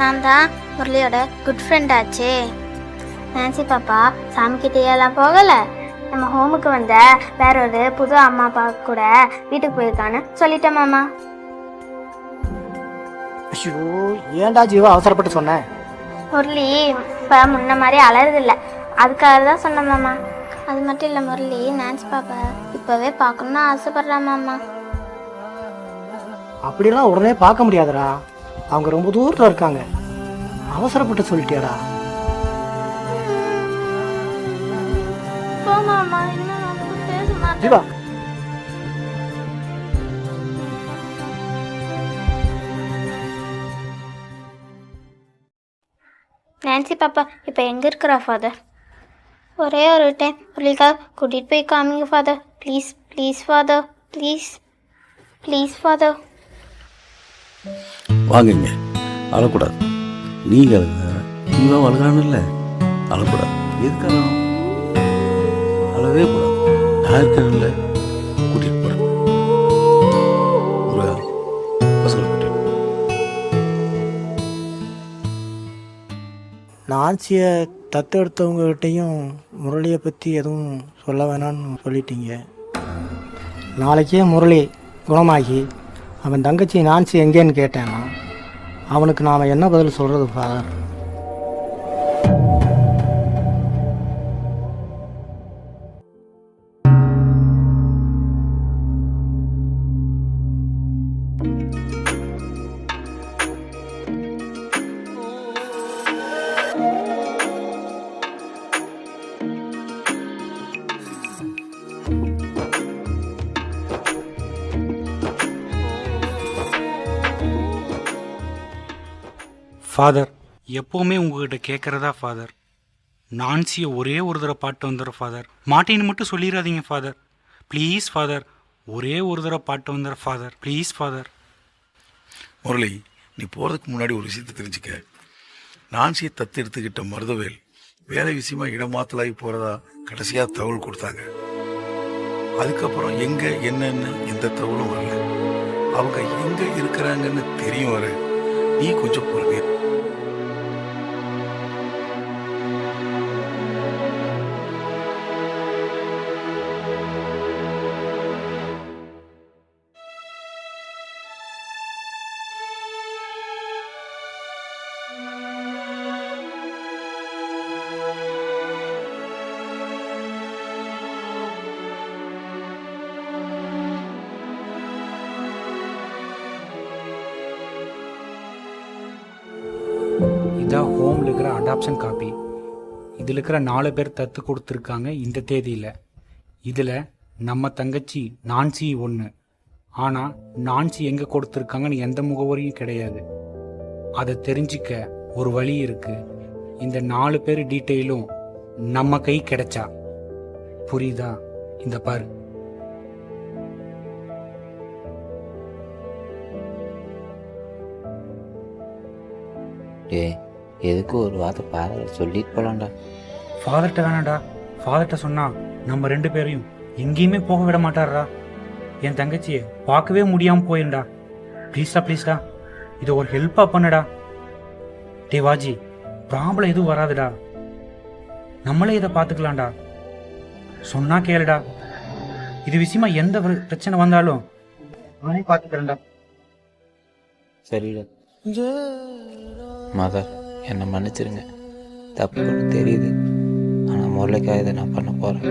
நான் தான் முரளியோட குட் ஃப்ரெண்ட் ஆச்சே. நான்சி பாப்பா சாமிக்கிட்டேயெல்லாம் போகலை? நம்ம ஹோமுக்கு வந்த வேற ஒரு புது அம்மா அப்பா கூட வீட்டுக்கு போயிருக்கான்னு சொல்லிட்டேன் மாமா. ஐயோ ஏன்டா ஜீவா அவசரப்பட்டு சொன்னேன் முரளி இப்போ முன்ன மாதிரி அலறதில்ல. அதுக்காக தான் சொன்னேன் மாமா. அது மட்டும் இல்லை முரளி நான்சி பாப்பா இப்போவே பார்க்கணுன்னு ஆசைப்பட்றா மாமா. அப்படிலாம் உடனே பார்க்க முடியாதுடா. அவங்க ரொம்ப தூரத்தில் இருக்காங்க. அவசரப்பட்டு சொல்லிட்டியாடா. ஜீவா. நான்சி பாப்பா இப்போ எங்கே இருக்கிறா ஃபாதர் ஒரே ஒரு டைம் முரளிக்காக கூட்டிகிட்டு போய் காமிங்க father please please father please please father வாங்குங்க. அழக்கூடாது. நீங்கள் அழுங்க நீங்களும் அழுகான்னு இல்லை அழக்கூடாது. எதுக்கு அழணும் அழவே கூடாது. நான் இருக்கேன்ல கூட்டிகிட்டு போகிறேன் முருகா பசங்களை தத்தெடுத்தவங்ககிட்டையும் முரளியை பற்றி எதுவும் சொல்ல வேணாம்னு சொல்லிட்டீங்க. நாளைக்கே முரளி குணமாகி அவன் தங்கச்சி நான்சி எங்கேன்னு கேட்டேன்னா அவனுக்கு நாம் என்ன பதில் சொல்கிறது ஃபாதர் ஃபாதர் எப்போவுமே உங்ககிட்ட கேட்குறதா ஃபாதர் நான்சியை ஒரே ஒரு தடவை பாட்டு வந்துடுற ஃபாதர் மாட்டேன்னு மட்டும் சொல்லிடாதீங்க ஃபாதர் ப்ளீஸ் ஃபாதர் ஒரே ஒரு தடவை பாட்டு வந்துடுற ஃபாதர் ப்ளீஸ் ஃபாதர் முரளி நீ போகிறதுக்கு முன்னாடி ஒரு விஷயத்தை தெரிஞ்சுக்க. நான்சியை தத்தெடுத்துக்கிட்ட மருதவேல் வேலை விஷயமா இடமாத்தலாகி போகிறதா கடைசியாக தகவல் கொடுத்தாங்க. அதுக்கப்புறம் எங்கே என்னன்னு எந்த தகவலும் வரல. அவங்க எங்கே இருக்கிறாங்கன்னு தெரியும் வர நீ கொஞ்சம் பொறுமையா இதுதான் ஹோமில் இருக்கிற அடாப்ஷன் காப்பி இதில் இருக்கிற நாலு பேர் தத்து கொடுத்துருக்காங்க இந்த தேதியில். இதில் நம்ம தங்கச்சி நான்சி ஒன்று ஆனால் நான்சி எங்கே கொடுத்துருக்காங்கன்னு எந்த முகவரியும் கிடையாது. அதை தெரிஞ்சிக்க ஒரு வழி இருக்குது இந்த நாலு பேர் டீட்டெயிலும் நம்ம கை கிடைச்சா. புரியுதா? இந்த பாரு. ஏ எதுக்கு ஒரு வார்த்தை பாரு சொல்லிட்டு போலாம்டா. ஃபாதர்கிட்ட வேணாடா ஃபாதர்கிட்ட சொன்னா நம்ம ரெண்டு பேரையும் எங்கேயுமே போக விட மாட்டாரா என் தங்கச்சியை பார்க்கவே முடியாம போயிருண்டா ப்ளீஸ்டா ப்ளீஸ்டா இதை ஒரு ஹெல்ப்பா பண்ணுடா. டே வாஜி ப்ராப்ளம் எதுவும் வராதுடா. நம்மளே இதை பார்த்துக்கலாம்டா. சொன்னா கேளுடா. இது விஷயமா எந்த பிரச்சனை வந்தாலும் நானே பார்த்துக்கிறேன்டா. சரிடா. மதர் என்னை மன்னிச்சிருங்க. தப்பு தெரியுது. ஆனால் முரளிக்காக இதை நான் பண்ண போகிறேன்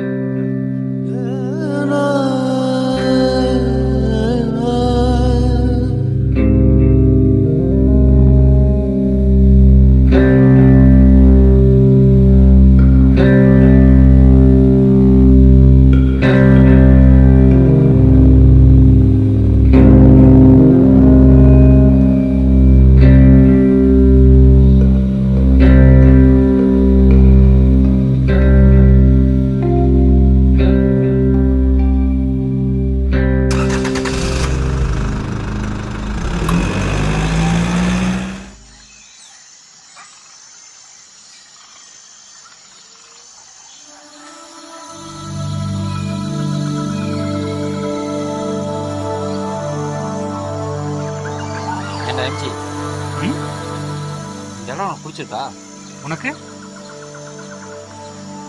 இதெல்லாம் உனக்கு பிடிச்சிருக்கா? உனக்கு?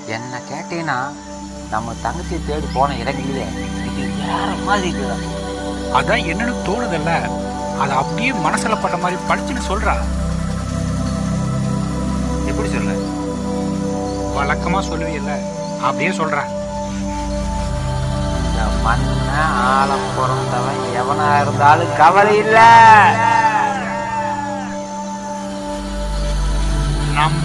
என்ன கேட்டீங்கன்னா நம்ம தங்கச்சியை தேடி போன இடங்களிலே இது வேற மாதிரி இருக்குதா. அதான் என்னன்னு தோணுதல்ல. அதை அப்படியே மனசுல பட்ட மாதிரி படிச்சுன்னு சொல்றா. எப்படி சொல்ல? வழக்கமா சொல்லுவீல்ல அப்படியே இந்த மண்ண ஆழம் பிறந்தவன் எவனா இருந்தாலும் கவலை இல்ல.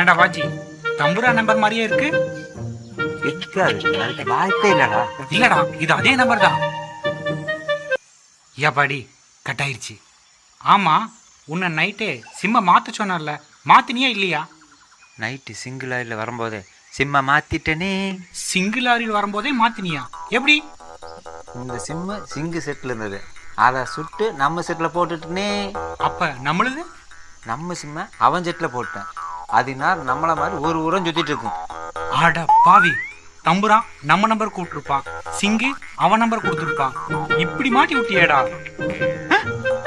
ஏன்டா வாஜி தம்புரா நம்பர் மாதிரியே இருக்கு. இருக்காது வாய்ப்பே இல்லடா. இல்லடா இது அதே நம்பர் தான். ஏப்பாடி கட் ஆயிருச்சு ஆமா உன்னை நைட்டே சிம்ம மாத்த சொன்னார்ல மாத்தினியா இல்லையா? நைட்டு சிங்கிள் ஆயில் வரும்போது சிம்மை மாத்திட்டேனே. சிங்கிள் லாரியில் வரும்போதே மாத்தினியா? எப்படி? இந்த சிம்மு சிங்கு செட்டில் இருந்தது. அதை சுட்டு நம்ம செட்டில் போட்டுட்டுனே. அப்ப நம்மளுது? நம்ம சிம்மை அவன் செட்டில் போட்டேன். அதனால் நம்மள மாதிரி ஒரு ஊரம் சுத்திட்டு இருக்கும். அட பாவி. தம்புரா நம்ம நம்பர் கூப்பிட்டுருப்பான் சிங்கு அவன் நம்பர் கொடுத்துருப்பான் இப்படி மாட்டி விட்டியேடா?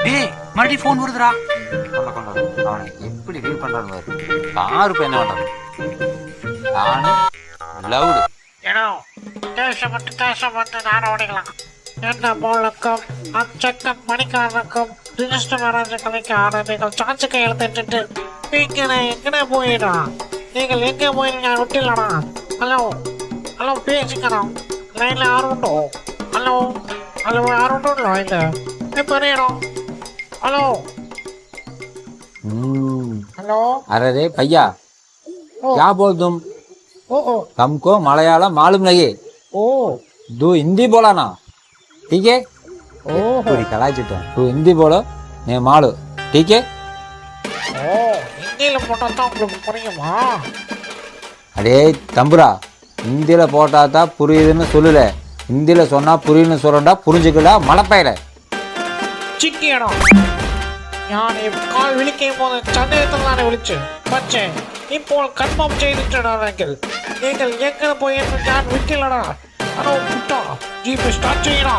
டேய் மறுபடியும் ஃபோன் வருதுடா. கொண்ட கொண்ட. அவனை எப்படி ஃபீல் பண்றான்னு பாரு. என்ன பண்றான்? நானு லவுடு. ஏனோ தேசப்பட்டு தேசப்பட்டு நாடோடிகளாம். என்ன போலுக்கும் அச்சக்கம் மணிக்காரனுக்கும் ரிஜிஸ்டர் மேரேஜ் கலைக்கான நீங்கள் சாட்சிக்கை எழுத்துட்டு நீங்க எங்கடா போயிடா நீங்கள் எங்கே போய் நான் விட்டில்லடா ஹலோ ஹலோ பேசிக்கிறோம் லைனில் யாருண்டோ ஹலோ ஹலோ யாருண்டோ லைனில் இப்போ ஹலோ हेलो अरे रे भैया क्या बोल तुम ओ ओ हमको मलयालम मालूम नहीं ओ तू हिंदी बोला ना ठीक है இப்படி கலாய்ச்சிட்டோம். டூ ஹிந்தி போலோ? நீ மாலு. டீக்கே ஓ ஹிந்தியில் போட்டால் தான் உங்களுக்கு புரியுமா? அடே தம்புரா. ஹிந்தியில் போட்டால் தான் புரியுதுன்னு சொல்லல. ஹிந்தியில் சொன்னால் புரியுன்னு சொல்கிறா புரிஞ்சுக்கல மலைப்பையில சிக்கியடா ഞാൻ കാൽ വിളിക്കുമ്പോൾ ചന്ദ്രത്തിലാണ് വിളിച്ചു പക്ഷേ ഇപ്പോൾ കൺഫേം ചെയ്തിട്ടുണ്ടെങ്കിൽ നിങ്ങൾ എങ്ങനെ പോയെന്ന് ഞാൻ വിട്ടില്ലടാ അതോ പുട്ടാ ജീപ്പ് ஸ்டார்ட் ചെയ്യണോ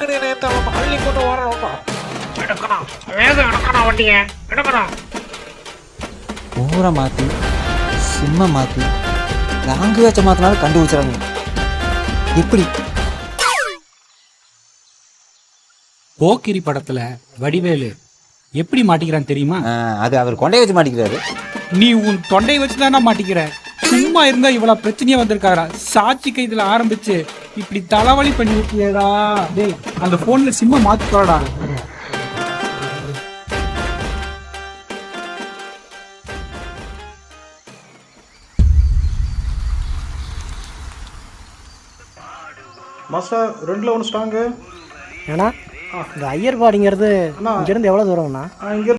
டக்குனு நேற்று அவன் எப்படி போக்கிரி படத்துல வடிவேலு எப்படி மாட்டிக்கிறான் தெரியுமா? அது அவர் கொண்டை வச்சு மாட்டிக்கிறாரு. நீ உன் தொண்டை வச்சு தானே மாட்டிக்கிற. சும்மா இருந்தா இவ்வளவு பிரச்சனையா வந்திருக்காரா? சாட்சி கைதுல ஆரம்பிச்சு இப்படி தலைவலி பண்ணி விட்டியேடா. டேய் அந்த போன்ல சிம்ம மாத்திக்கோடா. மாஸ்டர் ரெண்டில் ஒன்று ஸ்ட்ராங்கு ஏன்னா இந்த ஐயர்பாடிங்கிறது இங்கேருந்து எவ்வளோ தூரம்ண்ணா? இங்கே